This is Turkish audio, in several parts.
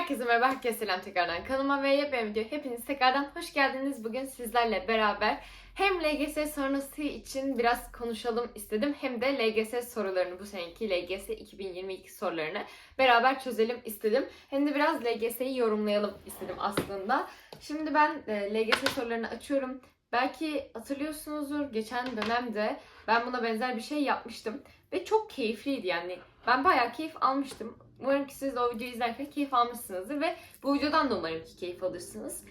Herkese merhaba, herkese selam tekrardan kanalıma ve yepyeni video. Hepiniz tekrardan hoş geldiniz. Bugün sizlerle beraber hem LGS sonrası için biraz konuşalım istedim. Hem de LGS sorularını, bu seneki LGS 2022 sorularını beraber çözelim istedim. Hem de biraz LGS'yi yorumlayalım istedim aslında. Şimdi ben e, LGS sorularını açıyorum. Belki hatırlıyorsunuzdur geçen dönemde ben buna benzer bir şey yapmıştım. Ve çok keyifliydi yani. Ben bayağı keyif almıştım. Umarım ki siz de o videoyu izlerken keyif almışsınızdır ve bu videodan da umarım ki keyif alırsınız.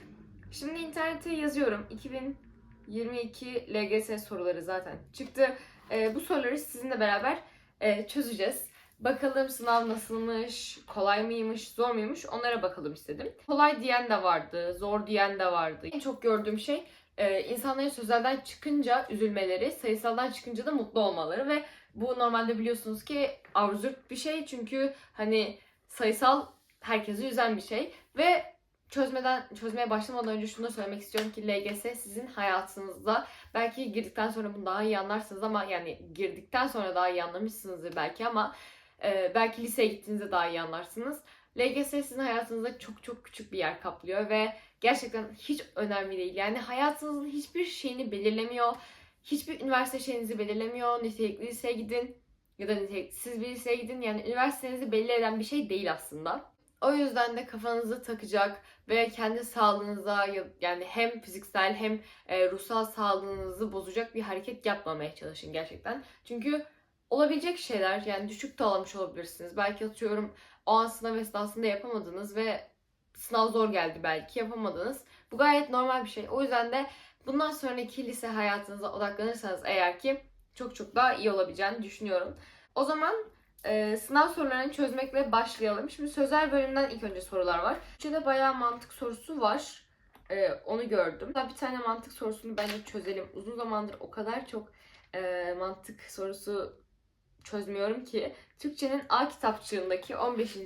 Şimdi internete yazıyorum. 2022 LGS soruları zaten çıktı. Ee, bu soruları sizinle beraber e, çözeceğiz. Bakalım sınav nasılmış, kolay mıymış, zor muymuş onlara bakalım istedim. Kolay diyen de vardı, zor diyen de vardı. En çok gördüğüm şey e, insanların sözelden çıkınca üzülmeleri, sayısaldan çıkınca da mutlu olmaları ve bu normalde biliyorsunuz ki absürt bir şey çünkü hani sayısal herkesi üzen bir şey ve çözmeden çözmeye başlamadan önce şunu da söylemek istiyorum ki LGS sizin hayatınızda belki girdikten sonra bunu daha iyi anlarsınız ama yani girdikten sonra daha iyi anlamışsınızdır belki ama e, belki liseye gittiğinizde daha iyi anlarsınız. LGS sizin hayatınızda çok çok küçük bir yer kaplıyor ve gerçekten hiç önemli değil. Yani hayatınızın hiçbir şeyini belirlemiyor. Hiçbir üniversite şeyinizi belirlemiyor. Nitelikli liseye gidin ya da niteliksiz bir liseye gidin. Yani üniversitenizi belli eden bir şey değil aslında. O yüzden de kafanızı takacak ve kendi sağlığınıza ya- yani hem fiziksel hem e, ruhsal sağlığınızı bozacak bir hareket yapmamaya çalışın gerçekten. Çünkü olabilecek şeyler yani düşük de almış olabilirsiniz. Belki atıyorum o an sınav esnasında yapamadınız ve sınav zor geldi belki yapamadınız. Bu gayet normal bir şey. O yüzden de bundan sonraki lise hayatınıza odaklanırsanız eğer ki çok çok daha iyi olabileceğini düşünüyorum. O zaman e, sınav sorularını çözmekle başlayalım. Şimdi sözel bölümden ilk önce sorular var. İçinde bayağı mantık sorusu var. E, onu gördüm. Daha bir tane mantık sorusunu bence çözelim. Uzun zamandır o kadar çok e, mantık sorusu çözmüyorum ki. Türkçenin A kitapçığındaki 15.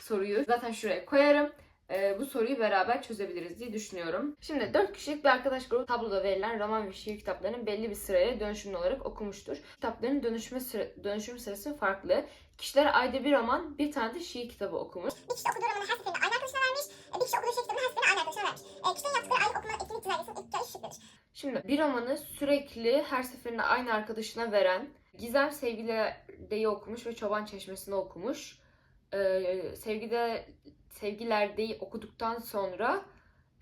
soruyu zaten şuraya koyarım. Ee, bu soruyu beraber çözebiliriz diye düşünüyorum. Şimdi 4 kişilik bir arkadaş grubu tabloda verilen roman ve şiir kitaplarının belli bir sırayla dönüşümlü olarak okumuştur. Kitapların dönüşme süre, dönüşüm sırası farklı. Kişiler ayda bir roman, bir tane de şiir kitabı okumuş. Bir kişi okuduğu romanı her seferinde aynı arkadaşına vermiş. e, Bir kişi okuduğu şey kitabını her seferinde aynı arkadaşına vermiş. E, kişilerin yaptıkları aylık okuma etkinlik çizelgesinin ilk hikaye şıklıdır. Şimdi bir romanı sürekli her seferinde aynı arkadaşına veren Gizem Sevgilerde'yi okumuş ve Çoban Çeşmesi'ni okumuş. Ee, sevgide Sevgilerde'yi okuduktan sonra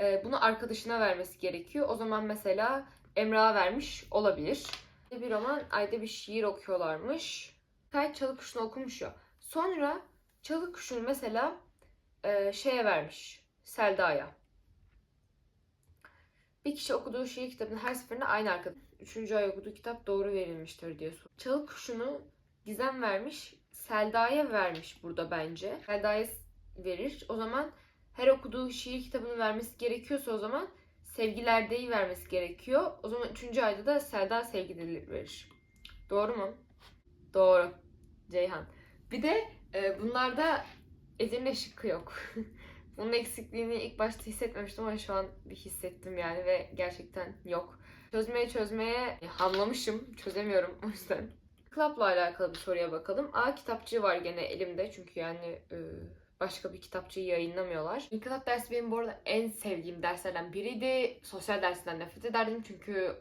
e, bunu arkadaşına vermesi gerekiyor. O zaman mesela Emrah'a vermiş olabilir. Bir roman ayda bir şiir okuyorlarmış. Kayıt Çalı Kuşu'nu okumuş ya. Sonra Çalı Kuşu'nu mesela e, şeye vermiş. Selda'ya. Bir kişi okuduğu şiir kitabını her seferinde aynı arkadaş. Üçüncü ay okuduğu kitap doğru verilmiştir diye sor. Çalı kuşunu Gizem vermiş, Selda'ya vermiş burada bence. Selda'ya verir. O zaman her okuduğu şiir kitabını vermesi gerekiyorsa o zaman Sevgilerde'yi vermesi gerekiyor. O zaman üçüncü ayda da Selda Sevgileri verir. Doğru mu? Doğru. Ceyhan. Bir de e, bunlarda Edirne şıkkı yok. Bunun eksikliğini ilk başta hissetmemiştim ama şu an bir hissettim yani ve gerçekten yok. Çözmeye çözmeye hamlamışım. Çözemiyorum o yüzden. Club'la alakalı bir soruya bakalım. A kitapçığı var gene elimde çünkü yani e, başka bir kitapçıyı yayınlamıyorlar. İnkılap dersi benim bu arada en sevdiğim derslerden biriydi. Sosyal dersinden nefret ederdim çünkü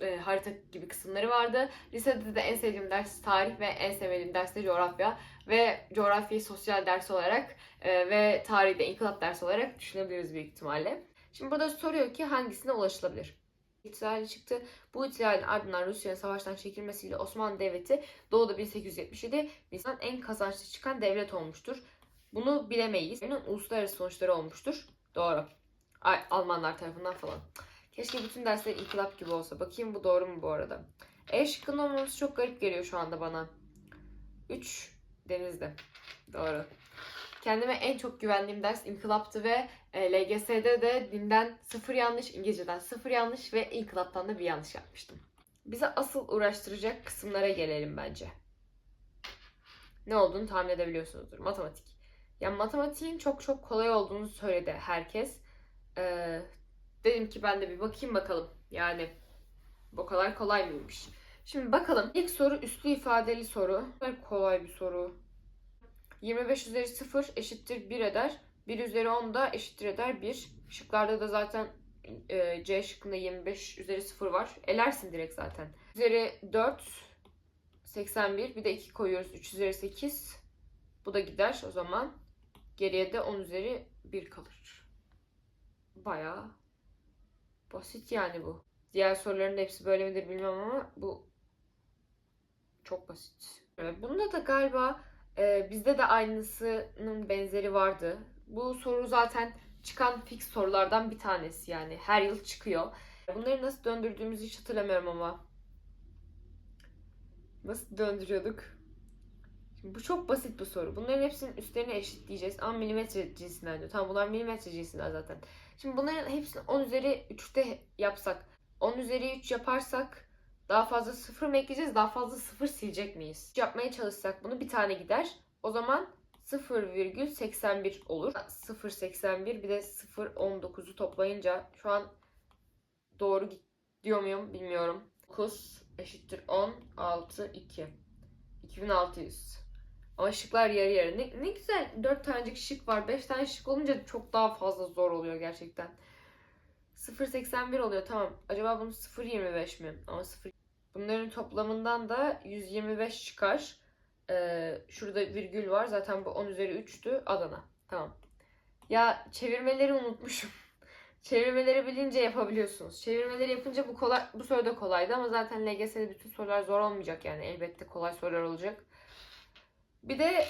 e, harita gibi kısımları vardı. Lisede de en sevdiğim ders tarih ve en sevmediğim ders de coğrafya. Ve coğrafyayı sosyal ders olarak e, ve tarihi de inkılap dersi olarak düşünebiliriz büyük ihtimalle. Şimdi burada soruyor ki hangisine ulaşılabilir? İhtilali çıktı. Bu ihtilalin ardından Rusya'nın savaştan çekilmesiyle Osmanlı Devleti doğuda 1877 Nisan en kazançlı çıkan devlet olmuştur. Bunu bilemeyiz. Bunun uluslararası sonuçları olmuştur. Doğru. Ay, Almanlar tarafından falan. Keşke bütün dersler inkılap gibi olsa. Bakayım bu doğru mu bu arada? E şıkkının olmaması çok garip geliyor şu anda bana. 3 Deniz'de. Doğru. Kendime en çok güvendiğim ders inkılaptı ve e, LGS'de de dinden sıfır yanlış, İngilizceden sıfır yanlış ve inkılaptan da bir yanlış yapmıştım. Bize asıl uğraştıracak kısımlara gelelim bence. Ne olduğunu tahmin edebiliyorsunuzdur. Matematik. Yani matematiğin çok çok kolay olduğunu söyledi herkes. Ee, dedim ki ben de bir bakayım bakalım. Yani bu kadar kolay mıymış? Şimdi bakalım. İlk soru üslü ifadeli soru. Kolay bir soru. 25 üzeri 0 eşittir 1 eder. 1 üzeri 10 da eşittir eder 1. Şıklarda da zaten e, C şıkkında 25 üzeri 0 var. Elersin direkt zaten. Üzeri 4 81 bir de 2 koyuyoruz 3 üzeri 8. Bu da gider o zaman. Geriye de 10 üzeri 1 kalır. Bayağı basit yani bu. Diğer soruların hepsi böyle midir bilmem ama bu çok basit. Evet, bunda da galiba e, bizde de aynısının benzeri vardı. Bu soru zaten çıkan fix sorulardan bir tanesi yani. Her yıl çıkıyor. Bunları nasıl döndürdüğümüzü hiç hatırlamıyorum ama. Nasıl döndürüyorduk? Şimdi bu çok basit bir soru. Bunların hepsinin üstlerini eşitleyeceğiz. Ama milimetre cinsinden diyor. Tamam bunlar milimetre cinsinden zaten. Şimdi bunların hepsini 10 üzeri 3'te yapsak. 10 üzeri 3 yaparsak daha fazla sıfır mı ekleyeceğiz? Daha fazla sıfır silecek miyiz? Yapmaya çalışsak bunu bir tane gider. O zaman 0,81 olur. 0,81 bir de 0,19'u toplayınca şu an doğru gidiyor muyum bilmiyorum. 9 eşittir 10, 6, 2. 2600. Ama şıklar yarı yarı. Ne, ne güzel 4 tanecik şık var. 5 tane şık olunca çok daha fazla zor oluyor gerçekten. 0.81 oluyor tamam. Acaba bunun 0.25 mi? Ama 0 Bunların toplamından da 125 çıkar. Ee, şurada virgül var. Zaten bu 10 üzeri 3'tü. Adana. Tamam. Ya çevirmeleri unutmuşum. Çevirmeleri bilince yapabiliyorsunuz. Çevirmeleri yapınca bu kolay, bu soru da kolaydı ama zaten LGS'de bütün sorular zor olmayacak yani. Elbette kolay sorular olacak. Bir de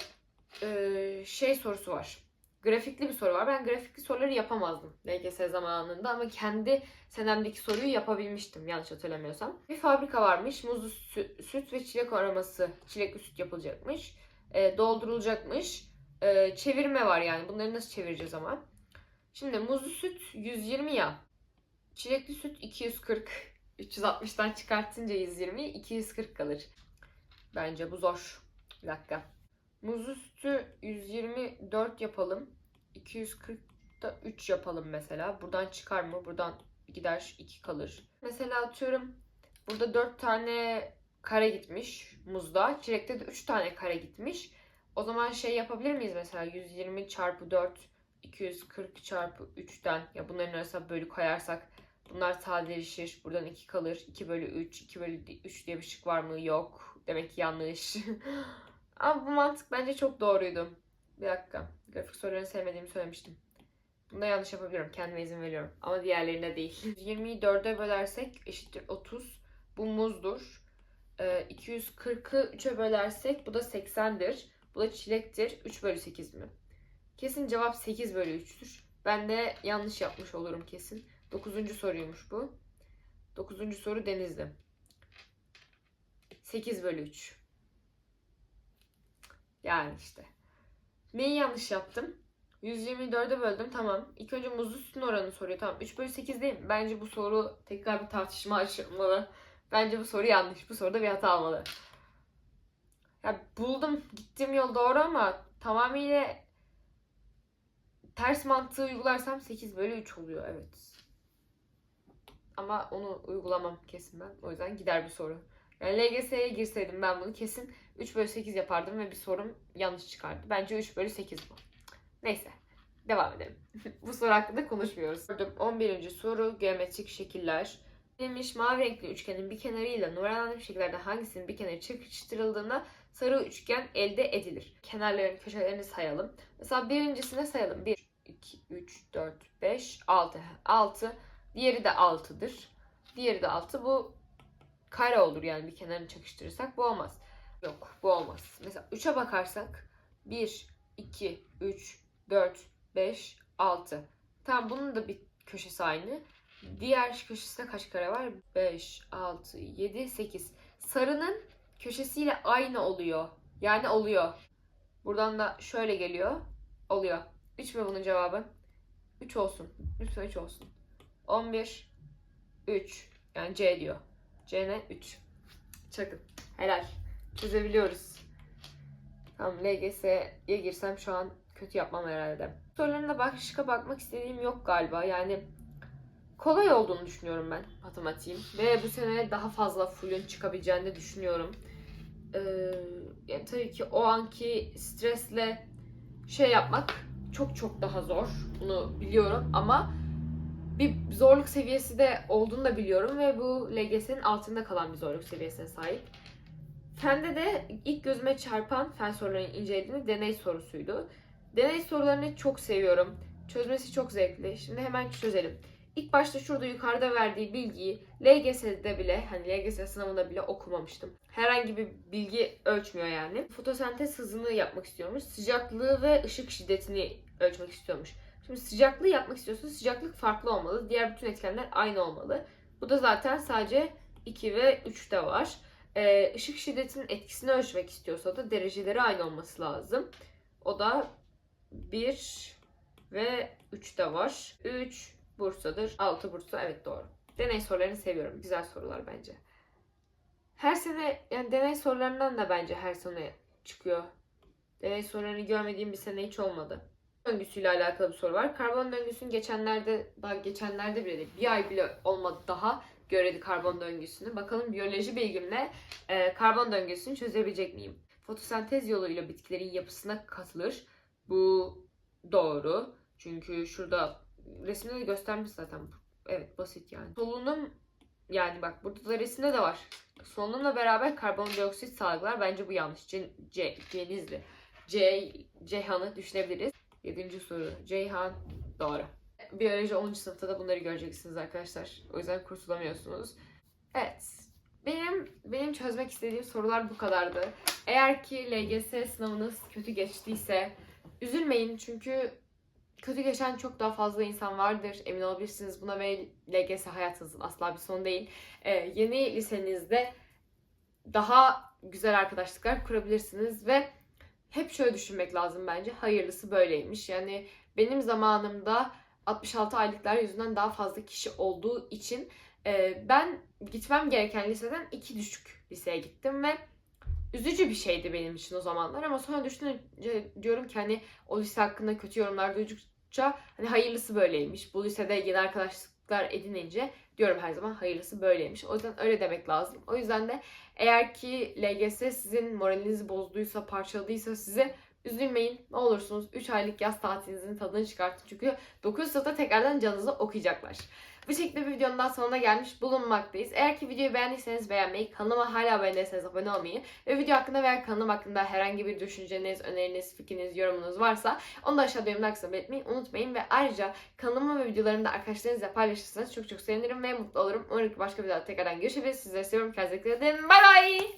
e, şey sorusu var. Grafikli bir soru var. Ben grafikli soruları yapamazdım LGS zamanında ama kendi senemdeki soruyu yapabilmiştim yanlış hatırlamıyorsam. Bir fabrika varmış. Muzlu sü- süt ve çilek aroması, çilekli süt yapılacakmış. E, doldurulacakmış. E, çevirme var yani. Bunları nasıl çevireceğiz ama? Şimdi muzlu süt 120 ya. Çilekli süt 240. 360'tan çıkartınca 120, 240 kalır. Bence bu zor. Bir dakika. Muzlu sütü 124 yapalım. 240'da 3 yapalım mesela. Buradan çıkar mı? Buradan gider 2 kalır. Mesela atıyorum burada 4 tane kare gitmiş muzda. Çilekte de 3 tane kare gitmiş. O zaman şey yapabilir miyiz mesela 120 çarpı 4 240 çarpı 3'ten ya bunların arasına bölü koyarsak bunlar sadeleşir. Buradan 2 kalır. 2 bölü 3. 2 bölü 3 diye bir şık var mı? Yok. Demek ki yanlış. Ama bu mantık bence çok doğruydu. Bir dakika. Grafik sorularını sevmediğimi söylemiştim. Bunda yanlış yapabiliyorum. Kendime izin veriyorum. Ama diğerlerinde değil. 20'yi 4'e bölersek eşittir 30. Bu muzdur. Ee, 240'ı 3'e bölersek bu da 80'dir. Bu da çilektir. 3 bölü 8 mi? Kesin cevap 8 bölü 3'tür. Ben de yanlış yapmış olurum kesin. 9. soruymuş bu. 9. soru Denizli. 8 bölü 3. Yani işte. Neyi yanlış yaptım? 124'e böldüm tamam. İlk önce muzlu sütün oranını soruyor. Tamam 3 bölü 8 değil mi? Bence bu soru tekrar bir tartışma açılmalı. Bence bu soru yanlış. Bu soruda bir hata olmalı. Ya buldum. Gittiğim yol doğru ama tamamıyla ters mantığı uygularsam 8 bölü 3 oluyor. Evet. Ama onu uygulamam kesin ben. O yüzden gider bir soru. Yani LGS'ye girseydim ben bunu kesin 3 bölü 8 yapardım ve bir sorum yanlış çıkardı. Bence 3 bölü 8 bu. Neyse. Devam edelim. bu soru hakkında konuşmuyoruz. 11. soru geometrik şekiller. Verilmiş mavi renkli üçgenin bir kenarıyla numaralandırılmış şekillerde hangisinin bir kenarı çakıştırıldığında sarı üçgen elde edilir. Kenarların köşelerini sayalım. Mesela birincisine sayalım. 1, 2, 3, 4, 5, 6. 6. Diğeri de 6'dır. Diğeri de 6. Bu kare olur yani bir kenarını çakıştırırsak. Bu olmaz. Yok bu olmaz. Mesela 3'e bakarsak 1, 2, 3, 4, 5, 6. Tamam bunun da bir köşesi aynı. Diğer köşesinde kaç kare var? 5, 6, 7, 8. Sarının köşesiyle aynı oluyor. Yani oluyor. Buradan da şöyle geliyor. Oluyor. 3 mü bunun cevabı? 3 olsun. Lütfen 3 olsun. 11, 3. Yani C diyor. C ne? 3. Çakın. Helal. Çözebiliyoruz. Tamam LGS'ye girsem şu an kötü yapmam herhalde. Sorularına başka bakmak istediğim yok galiba. Yani kolay olduğunu düşünüyorum ben matematiğin. Ve bu sene daha fazla fullün çıkabileceğini de düşünüyorum. Ee, yani tabii ki o anki stresle şey yapmak çok çok daha zor. Bunu biliyorum ama bir zorluk seviyesi de olduğunu da biliyorum ve bu LGS'nin altında kalan bir zorluk seviyesine sahip. Fende de ilk gözüme çarpan fen sorularını incelediğimde deney sorusuydu. Deney sorularını çok seviyorum. Çözmesi çok zevkli. Şimdi hemen çözelim. İlk başta şurada yukarıda verdiği bilgiyi LGS'de bile, hani LGS sınavında bile okumamıştım. Herhangi bir bilgi ölçmüyor yani. Fotosentez hızını yapmak istiyormuş. Sıcaklığı ve ışık şiddetini ölçmek istiyormuş. Şimdi sıcaklığı yapmak istiyorsanız sıcaklık farklı olmalı. Diğer bütün etkenler aynı olmalı. Bu da zaten sadece 2 ve 3'te var. Ee, ışık şiddetinin etkisini ölçmek istiyorsa da dereceleri aynı olması lazım. O da 1 ve 3'te var. 3 Bursa'dır. 6 Bursa. Evet doğru. Deney sorularını seviyorum. Güzel sorular bence. Her sene yani deney sorularından da bence her sene çıkıyor. Deney sorularını görmediğim bir sene hiç olmadı. Döngüsüyle alakalı bir soru var. Karbon döngüsünün geçenlerde daha geçenlerde bile değil, bir ay bile olmadı daha göredi karbon döngüsünü. Bakalım biyoloji bilgimle e, karbon döngüsünü çözebilecek miyim? Fotosentez yoluyla bitkilerin yapısına katılır. Bu doğru. Çünkü şurada resimde de göstermiş zaten. Evet basit yani. Solunum yani bak burada da resimde de var. Solunumla beraber karbondioksit salgılar. Bence bu yanlış. C, C, Cenizli. C, Ceyhan'ı düşünebiliriz. Yedinci soru. Ceyhan doğru. Biyoloji 10. sınıfta da bunları göreceksiniz arkadaşlar. O yüzden kurtulamıyorsunuz. Evet. Benim benim çözmek istediğim sorular bu kadardı. Eğer ki LGS sınavınız kötü geçtiyse üzülmeyin çünkü kötü geçen çok daha fazla insan vardır. Emin olabilirsiniz buna ve LGS hayatınızın asla bir sonu değil. Ee, yeni lisenizde daha güzel arkadaşlıklar kurabilirsiniz ve hep şöyle düşünmek lazım bence. Hayırlısı böyleymiş. Yani benim zamanımda 66 aylıklar yüzünden daha fazla kişi olduğu için e, ben gitmem gereken liseden iki düşük liseye gittim ve üzücü bir şeydi benim için o zamanlar ama sonra düşününce diyorum ki hani o lise hakkında kötü yorumlar duydukça hani hayırlısı böyleymiş. Bu lisede yeni arkadaşlıklar edinince diyorum her zaman hayırlısı böyleymiş. O yüzden öyle demek lazım. O yüzden de eğer ki LGS sizin moralinizi bozduysa, parçaladıysa size üzülmeyin. Ne olursunuz 3 aylık yaz tatilinizin tadını çıkartın. Çünkü 9 sınıfta tekrardan canınızı okuyacaklar. Bu şekilde bir videonun daha sonuna gelmiş bulunmaktayız. Eğer ki videoyu beğendiyseniz beğenmeyi, kanalıma hala abone değilseniz abone olmayı ve video hakkında veya kanalım hakkında herhangi bir düşünceniz, öneriniz, fikriniz, yorumunuz varsa onu da aşağıda yorumlar kısmına belirtmeyi unutmayın. Ve ayrıca kanalımı ve videolarımı da arkadaşlarınızla paylaşırsanız çok çok sevinirim ve mutlu olurum. Umarım ki başka videoda tekrardan görüşebiliriz. Sizleri seviyorum. Kendinize dikkat edin. Bay bay.